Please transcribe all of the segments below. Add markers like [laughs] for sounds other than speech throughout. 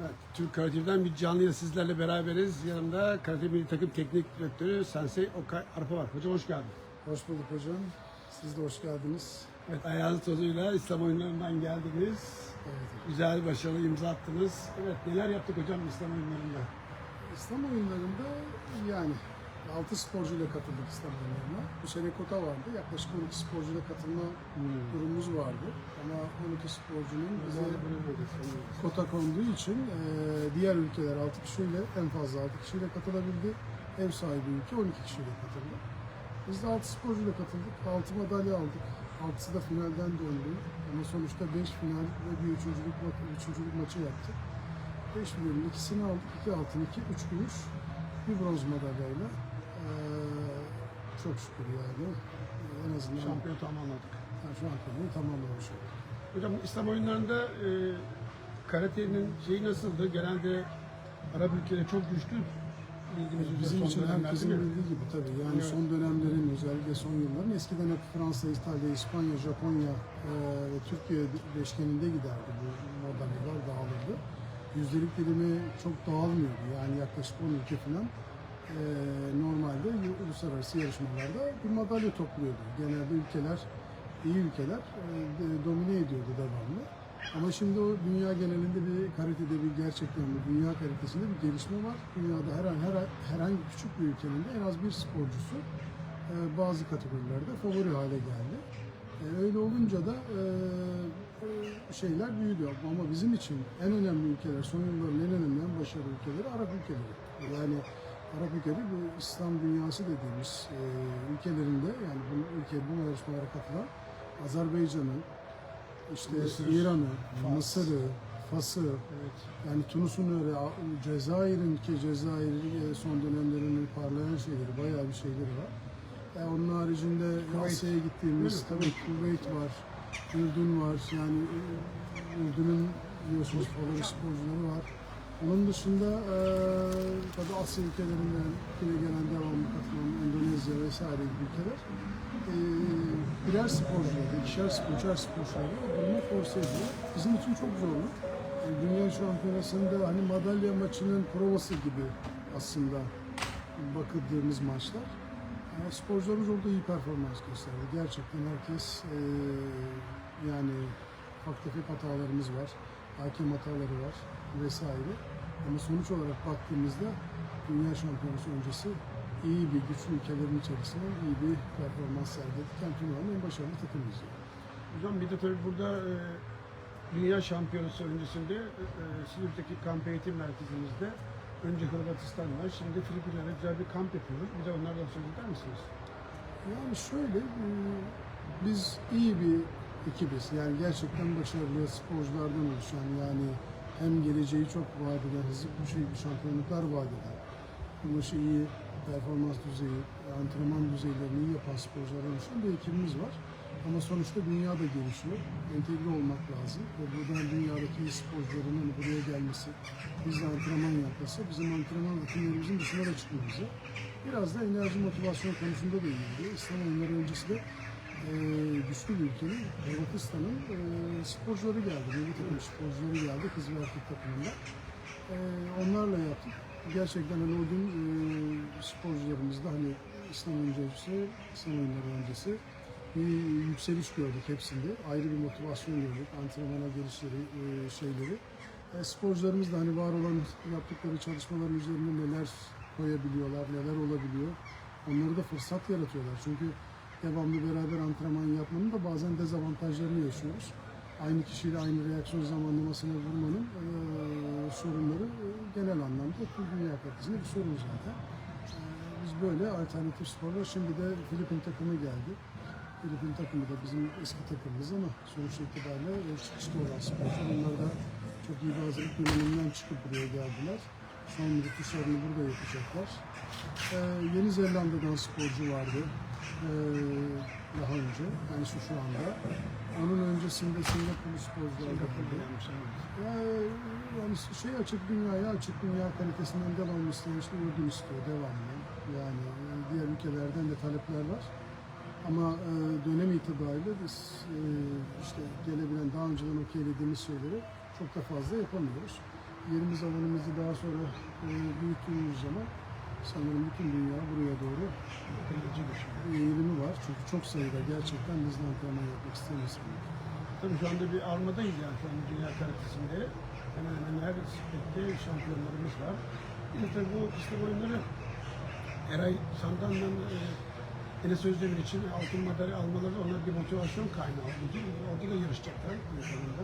Evet, Türk Karate'den bir canlı yayın sizlerle beraberiz. Yanımda Karate Milli Takım Teknik Direktörü Sensei Okay Arpa var. Hocam hoş geldin. Hoş bulduk hocam. Siz de hoş geldiniz. Evet, ayağınız tozuyla İslam oyunlarından geldiniz. Evet. Güzel, başarılı imza attınız. Evet, neler yaptık hocam İslam oyunlarında? İslam oyunlarında yani 6 sporcuyla katıldık İslam oyunlarına. Bu sene kota vardı. Yaklaşık 12 sporcuyla katılma durumumuz vardı. Ama 12 sporcunun bize kota konduğu için e, diğer ülkeler 6 kişiyle en fazla 6 kişiyle katılabildi. Ev sahibi ülke 12 kişiyle katıldı. Biz de 6 sporcuyla katıldık. 6 madalya aldık. 6'sı da finalden döndü. Ama sonuçta 5 final ve bir üçüncülük, ma- üçüncülük maçı yaptık. 5 finalin ikisini aldık. 2 altın, 2, 3 gümüş, bir bronz madalyayla. Ee, çok şükür yani. En azından Şampiyon tamamladık. yani şampiyonluğu tamamlamış olduk. Hocam İslam oyunlarında e, karatenin şeyi nasıldı? Genelde Arap ülkeleri çok güçlü. Bizim son için herkesin bildiği gibi tabii. Yani Evet. son dönemlerin özellikle son yılların eskiden hep Fransa, İtalya, İspanya, Japonya e, ve Türkiye beşgeninde giderdi bu madalyalar dağılırdı. Yüzdelik dilimi çok dağılmıyordu. Yani yaklaşık 10 ülke falan normalde yu- uluslararası yarışmalarda bir madalya topluyordu. Genelde ülkeler, iyi ülkeler e, domine ediyordu devamlı. Ama şimdi o dünya genelinde bir karatede bir gerçekten bir dünya kalitesinde bir gelişme var. Dünyada her, her herhangi küçük bir ülkenin de en az bir sporcusu e, bazı kategorilerde favori hale geldi. E, öyle olunca da şeyler büyüdü. Ama bizim için en önemli ülkeler, son yılların en önemli, en başarılı ülkeleri Arap ülkeleri. Yani Arap ülkeleri bu İslam dünyası dediğimiz e, ülkelerinde yani bu ülke bu yarışmalara katılan Azerbaycan'ın, işte İran'ı. Mısır'ı, Fas'ı, Evet. yani Tunus'un öyle, Cezayir'in ki Cezayir e, son dönemlerin parlayan şeyleri, bayağı bir şeyleri var. E, onun haricinde. Asya'ya gittiğimiz, tabii Kuveyt var, Ürdün var, yani e, Ürdün'ün biliyorsunuz favori sporcuları var. Onun dışında e, tabii Asya ülkelerinden yine gelen devamlı katılan Endonezya vesaire gibi ülkeler e, birer sporcuları, ikişer spor, üçer sporcuları bulma force ediyor. Bizim için çok zorlu. Yani dünya şampiyonasında hani madalya maçının provası gibi aslında bakıldığımız maçlar. Yani sporcularımız orada iyi performans gösterdi. Gerçekten herkes e, yani ufak tefek hatalarımız var. Hakem hataları var vesaire. Ama sonuç olarak baktığımızda dünya şampiyonası öncesi iyi bir güçlü ülkelerin içerisinde iyi bir performans sergiledik. Yani dünyanın en başarılı takımıyız. Hocam bir de tabii burada e, Dünya Şampiyonası öncesinde e, e, Silivri'deki kamp eğitim merkezimizde önce Hırvatistan var, şimdi Filipinler'de güzel bir kamp yapıyoruz. Bize onlardan söz eder misiniz? Yani şöyle, e, biz iyi bir ekibiz. Yani gerçekten başarılı sporculardan oluşan yani hem geleceği çok vaat eden, hızlı bir şey, şampiyonluklar vaat eden, başı iyi performans düzeyi, antrenman düzeylerini iyi yapan sporculardan oluşan bir ekibimiz var. Ama sonuçta dünya da gelişiyor. Entegre olmak lazım. Ve buradan dünyadaki iyi sporcuların hani buraya gelmesi, bizle antrenman yapması, bizim antrenman rutinlerimizin dışına da çıkmamızı. Biraz da enerji motivasyon konusunda da ilgili. İslam oyunları öncesi de e, güçlü bir ülkenin, Hırvatistan'ın e, sporcuları geldi. Milli takım sporcuları geldi kız ve erkek takımında. E, onlarla yaptık. Gerçekten hani o gün e, sporcularımız da hani İslam öncesi, İslam oyunları öncesi bir yükseliş gördük hepsinde. Ayrı bir motivasyon gördük. Antrenmana gelişleri, e, şeyleri. E, sporcularımız da hani var olan yaptıkları çalışmaların üzerine neler koyabiliyorlar, neler olabiliyor. Onları da fırsat yaratıyorlar. Çünkü devamlı beraber antrenman yapmanın da bazen dezavantajlarını yaşıyoruz. Aynı kişiyle aynı reaksiyon zamanlamasına vurmanın e, sorunları e, genel anlamda tüm dünya kalitesinde bir sorun zaten. E, biz böyle alternatif sporlar, şimdi de Filipin takımı geldi. Filipin takımı da bizim eski takımımız ama sonuç itibariyle çıkışta olan sporcular. Onlar da çok iyi bir hazırlık döneminden çıkıp buraya geldiler. Son rütuşlarını burada yapacaklar. Ee, Yeni Zelanda'dan sporcu vardı daha önce, yani şu, şu anda. Onun öncesinde Singapurlu sporcular katıldı. Ya, yani şey açık dünyaya, açık dünya kalitesinden devamlı isteyen işte Ürdün istiyor, devamlı. Yani e, diğer ülkelerden de talepler var. Ama e, dönem itibariyle biz e, işte gelebilen daha önceden okeylediğimiz şeyleri çok da fazla yapamıyoruz. yerimiz alanımızı daha sonra e, büyüttüğümüz zaman sanırım bütün dünya buraya doğru eğilimi var. Çünkü çok sayıda gerçekten bizden antrenman yapmak isteyen insan var. Tabii şu anda bir armadayız yani şu anda dünya karaktesinde. Hemen hemen her sportta şampiyonlarımız var. Bir de tabii bu işte oyunları Eray Sandan'la e, Enes Özdemir için altın madalya almaları onlar bir motivasyon kaynağı oldu. Orada da yarışacaklar aynı zamanda.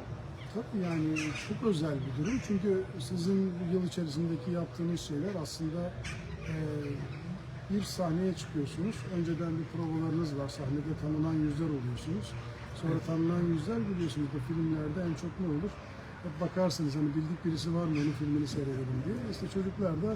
Tabii yani çok özel bir durum. Çünkü sizin yıl içerisindeki yaptığınız şeyler aslında bir sahneye çıkıyorsunuz. Önceden bir provalarınız var. Sahnede tanınan yüzler oluyorsunuz. Sonra tanınan yüzler biliyorsunuz da filmlerde en çok ne olur? Hep bakarsınız hani bildik birisi var mı onun filmini seyredelim diye. İşte çocuklar da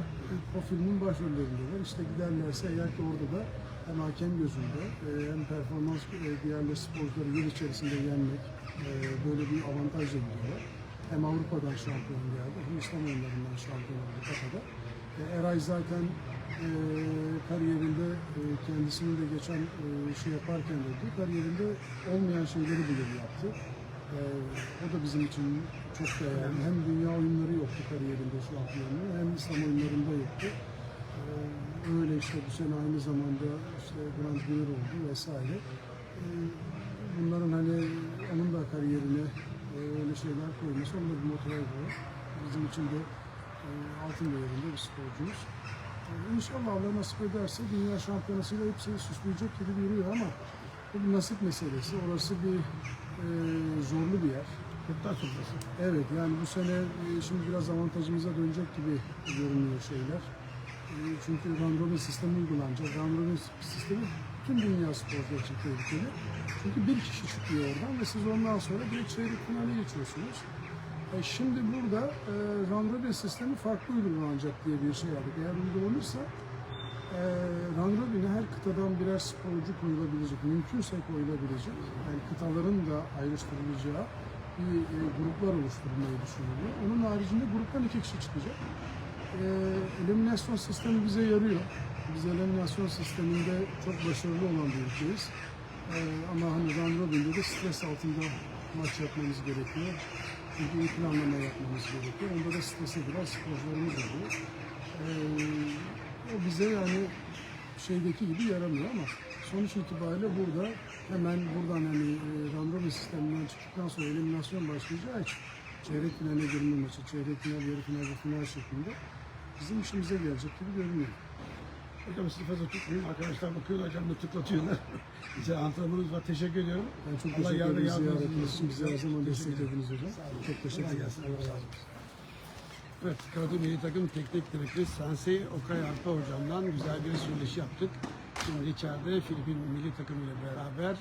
o filmin başrollerindeler. İşte giderlerse eğer ki orada da hem hakem gözünde e, hem performans e, diğerleri sporcuları yıl içerisinde yenmek e, böyle bir avantajla gidiyorlar. Hem Avrupa'dan şampiyon geldi hem İslam oyunlarından şampiyon oldu Kafada. E, Eray zaten e, kariyerinde e, kendisini de geçen e, şey yaparken dedi, kariyerinde olmayan şeyleri bile yaptı. E, o da bizim için çok değerli. Hem dünya oyunları yoktu kariyerinde şampiyonluğu hem İslam oyunlarında yoktu. E, öyle işte bu sene aynı zamanda işte Grand Winner oldu vesaire. E, bunların hani onun da kariyerine e, öyle şeyler koyması, onun da bir motivasyon. Bizim için de altın değerinde bir sporcumuz. E, İnşallah Allah nasip ederse dünya şampiyonasıyla hepsi süsleyecek gibi duruyor ama bu bir nasip meselesi. Orası bir e, zorlu bir yer. Kurtlar sofrası. Evet yani bu sene e, şimdi biraz avantajımıza dönecek gibi görünüyor şeyler. E, Çünkü robin sistemi uygulanacak. Robin sistemi tüm dünya sporcuları için tehlikeli. Çünkü bir kişi çıkıyor oradan ve siz ondan sonra bir çeyrek finale geçiyorsunuz. E şimdi burada e, robin sistemi farklı uygulanacak diye bir şey aldık. Eğer uygulanırsa e, robin'e her kıtadan birer sporcu koyulabilecek, mümkünse koyulabilecek, yani kıtaların da ayrıştırılacağı bir e, gruplar oluşturmayı düşünülüyor. Onun haricinde gruptan iki kişi çıkacak. E, eliminasyon sistemi bize yarıyor. Biz eliminasyon sisteminde çok başarılı olan bir ülkeyiz. E, ama hani round robin'de de stres altında maç yapmamız gerekiyor. Çünkü iyi planlama yapmamız gerekiyor. Onda da strese giren sporcularımız oluyor. E, o bize yani şeydeki gibi yaramıyor ama sonuç itibariyle burada hemen buradan hani e, random sisteminden çıktıktan sonra eliminasyon başlayacağı için çeyrek finale girme maçı, çeyrek final, yarı final final şeklinde bizim işimize gelecek gibi görünüyor. Hocam sizi fazla tutmayayım. Arkadaşlar bakıyorlar hocam da tıklatıyorlar. [laughs] Güzel antrenmanınız var. Teşekkür ediyorum. Ben çok Allah teşekkür ederim yardımcınız ziyaretiniz için. Bize her zaman desteklediniz hocam. Çok teşekkür ederim. razı olsun. Evet, Karate Milli Takım Teknik Direktörü Sensei Okay Arpa Hocam'dan güzel bir söyleşi yaptık. Şimdi içeride Filipin Milli Takım ile beraber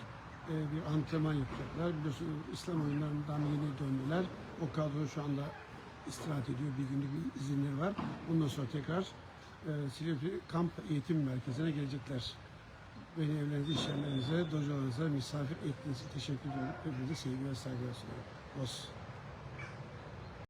e, bir antrenman yapacaklar. Biliyorsunuz İslam oyunlarından yeni döndüler. O kadro şu anda istirahat ediyor. Bir günlük bir izinleri var. Bundan sonra tekrar e, Silivri Kamp Eğitim Merkezi'ne gelecekler. Beni evlerinize, iş yerlerinize, dojolarınıza misafir ettiğiniz için teşekkür ediyorum. Hepinize sevgi ve saygılar sunuyorum. Olsun.